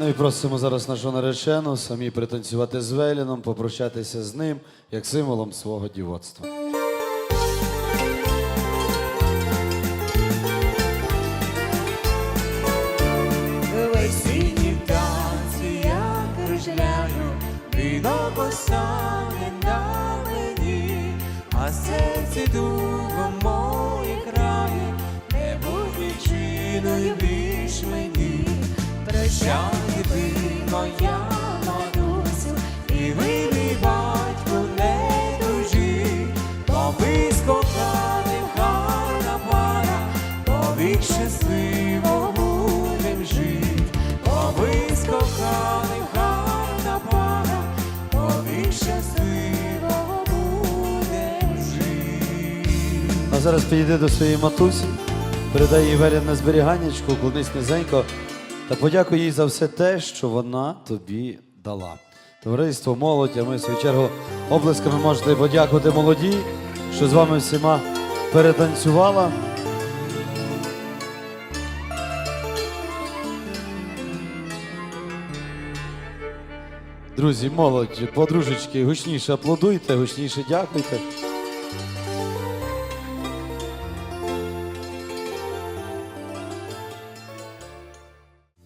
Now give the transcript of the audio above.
Ну і просимо зараз нашого наречену самі пританцювати з Веліном, попрощатися з ним як символом свого дівоцтва. Віно на мені, а серце дуго моє крає, не будь більш мені. Прощай, ти моя матусю, і ви, мій батько, не дужі, бо ви з гарна пара, повік щасливо будем жить, бо ви з гарна пара, повік щасливо будем жить. А зараз підійди до своєї матусі, передай їй Велін на зберіганнячку, уклонись низенько та подякуй їй за все те, що вона тобі дала. Товариство, молодь, а ми в свою чергу облисками можете подякувати молоді, що з вами всіма перетанцювала. Друзі, молодь, подружечки, гучніше аплодуйте, гучніше дякуйте.